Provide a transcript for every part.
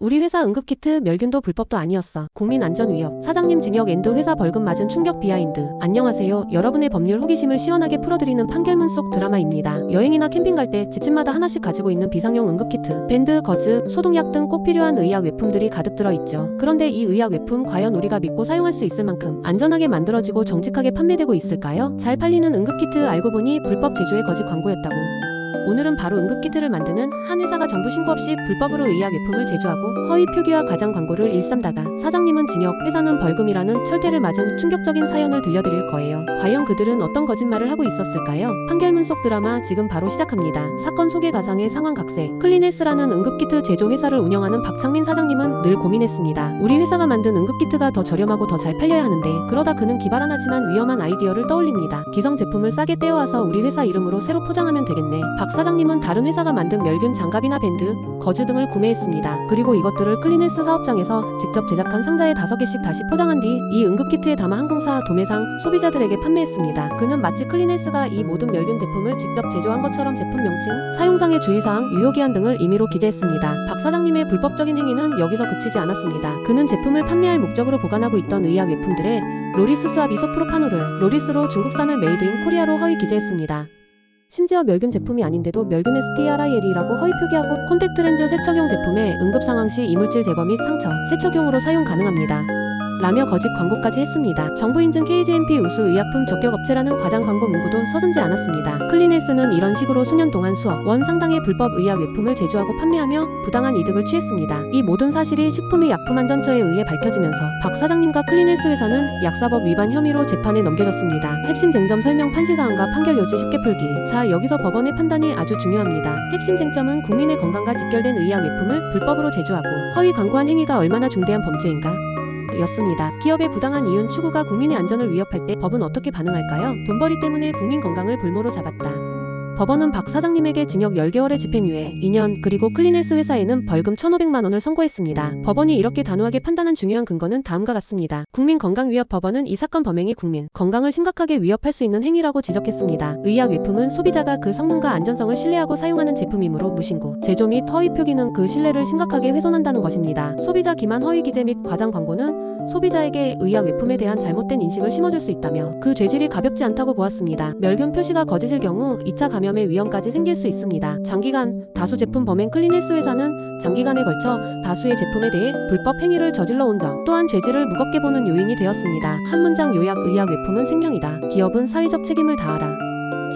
우리 회사 응급키트 멸균도 불법도 아니었어. 국민안전위협. 사장님 징역 앤드 회사 벌금 맞은 충격 비하인드. 안녕하세요. 여러분의 법률 호기심을 시원하게 풀어드리는 판결문 속 드라마입니다. 여행이나 캠핑 갈 때 집집마다 하나씩 가지고 있는 비상용 응급키트, 밴드, 거즈, 소독약 등 꼭 필요한 의약 외품들이 가득 들어있죠. 그런데 이 의약 외품 과연 우리가 믿고 사용할 수 있을 만큼 안전하게 만들어지고 정직하게 판매되고 있을까요? 잘 팔리는 응급키트 알고 보니 불법 제조의 거짓 광고였다고. 오늘은 바로 응급키트를 만드는 한 회사가 정부 신고 없이 불법으로 의약 외품을 제조하고 허위 표기와 과장 광고를 일삼다가 사장님은 징역, 회사는 벌금이라는 철퇴를 맞은 충격적인 사연을 들려드릴 거예요. 과연 그들은 어떤 거짓말을 하고 있었을까요? 판결문 속 드라마 지금 바로 시작합니다. 사건 소개 가상의 상황 각색. 클리네스라는 응급키트 제조 회사를 운영하는 박창민 사장님은 늘 고민했습니다. 우리 회사가 만든 응급키트가 더 저렴하고 더 잘 팔려야 하는데 그러다 그는 기발하지만 위험한 아이디어를 떠올립니다. 기성 제품을 싸게 떼어와서 우리 회사 이름으로 새로 포장하면 되겠네. 박 사장님은 다른 회사가 만든 멸균 장갑이나 밴드, 거즈 등을 구매했습니다. 그리고 이것들을 클리네스 사업장에서 직접 제작한 상자에 다섯 개씩 다시 포장한 뒤 이 응급키트에 담아 항공사, 도매상, 소비자들에게 판매했습니다. 그는 마치 클리네스가 이 모든 멸균 제품을 직접 제조한 것처럼 제품 명칭, 사용상의 주의사항, 유효기한 등을 임의로 기재했습니다. 박 사장님의 불법적인 행위는 여기서 그치지 않았습니다. 그는 제품을 판매할 목적으로 보관하고 있던 의약 외품들에 로리스 수압 이소프로파노를 로리스로 중국산을 메이드 인 코리아로 허위 기재했습니다. 심지어 멸균 제품이 아닌데도 멸균 STRIL이라고 허위 표기하고 콘택트 렌즈 세척용 제품에 응급 상황 시 이물질 제거 및 상처, 세척용으로 사용 가능합니다. 라며 거짓 광고까지 했습니다. 정부 인증 KGMP 우수 의약품 적격업체라는 과장 광고 문구도 서슴지 않았습니다. 클리네스는 이런 식으로 수년 동안 수억 원 상당의 불법 의약 외품을 제조하고 판매하며 부당한 이득을 취했습니다. 이 모든 사실이 식품의 약품안전처에 의해 밝혀지면서 박 사장님과 클리네스 회사는 약사법 위반 혐의로 재판에 넘겨졌습니다. 핵심 쟁점 설명 판시사항과 판결 요지 쉽게 풀기. 자, 여기서 법원의 판단이 아주 중요합니다. 핵심 쟁점은 국민의 건강과 직결된 의약 외품을 불법으로 제조하고 허위 광고한 행위가 얼마나 중대한 범죄인가? 였습니다. 기업의 부당한 이윤 추구가 국민의 안전을 위협할 때 법은 어떻게 반응할까요? 돈벌이 때문에 국민 건강을 볼모로 잡았다. 법원은 박 사장님에게 징역 10개월의 집행유예 2년 그리고 클리네스 회사에는 벌금 1,500만 원을 선고했습니다. 법원이 이렇게 단호하게 판단한 중요한 근거는 다음과 같습니다. 국민건강위협 법원은 이 사건 범행이 국민 건강을 심각하게 위협할 수 있는 행위라고 지적했습니다. 의약 외품은 소비자가 그 성능과 안전성을 신뢰하고 사용하는 제품이므로 무신고, 제조 및 허위 표기는 그 신뢰를 심각하게 훼손한다는 것입니다. 소비자 기만 허위 기재 및 과장 광고는 소비자에게 의약 외품에 대한 잘못된 인식을 심어줄 수 있다며 그 죄질이 가볍지 않다고 보았습니다. 멸균 표시가 거짓일 경우 2차 감염 의 위험까지 생길 수 있습니다. 장기간 다수 제품 범행 클리네스 회사는 장기간에 걸쳐 다수의 제품에 대해 불법 행위를 저질러 온 점 또한 죄질을 무겁게 보는 요인이 되었습니다. 한 문장 요약 의약 외품은 생명이다. 기업은 사회적 책임을 다하라.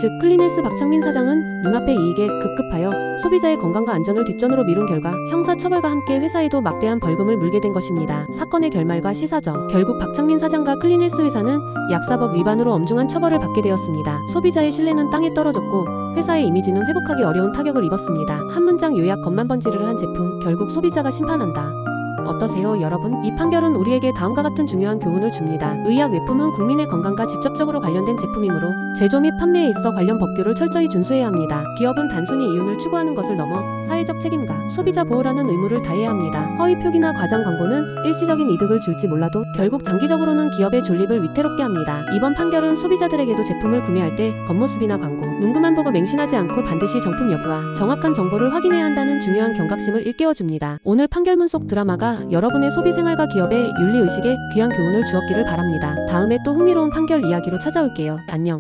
즉 클리네스 박창민 사장은 눈앞의 이익에 급급하여 소비자의 건강과 안전을 뒷전으로 미룬 결과 형사처벌과 함께 회사에도 막대한 벌금을 물게 된 것입니다. 사건의 결말과 시사점 결국 박창민 사장과 클리네스 회사는 약사법 위반으로 엄중한 처벌을 받게 되었습니다. 소비자의 신뢰는 땅에 떨어졌고 회사의 이미지는 회복하기 어려운 타격을 입었습니다. 한 문장 요약 겉만 번지르르 한 제품 결국 소비자가 심판한다. 어떠세요, 여러분? 이 판결은 우리에게 다음과 같은 중요한 교훈을 줍니다. 의약 외품은 국민의 건강과 직접적으로 관련된 제품이므로 제조 및 판매에 있어 관련 법규를 철저히 준수해야 합니다. 기업은 단순히 이윤을 추구하는 것을 넘어 사회적 책임과 소비자 보호라는 의무를 다해야 합니다. 허위 표기나 과장 광고는 일시적인 이득을 줄지 몰라도 결국 장기적으로는 기업의 존립을 위태롭게 합니다. 이번 판결은 소비자들에게도 제품을 구매할 때 겉모습이나 광고, 문구만 보고 맹신하지 않고 반드시 정품 여부와 정확한 정보를 확인해야 한다는 중요한 경각심을 일깨워줍니다. 오늘 판결문 속 드라마가 여러분의 소비 생활과 기업의 윤리 의식에 귀한 교훈을 주었기를 바랍니다. 다음에 또 흥미로운 판결 이야기로 찾아올게요. 안녕.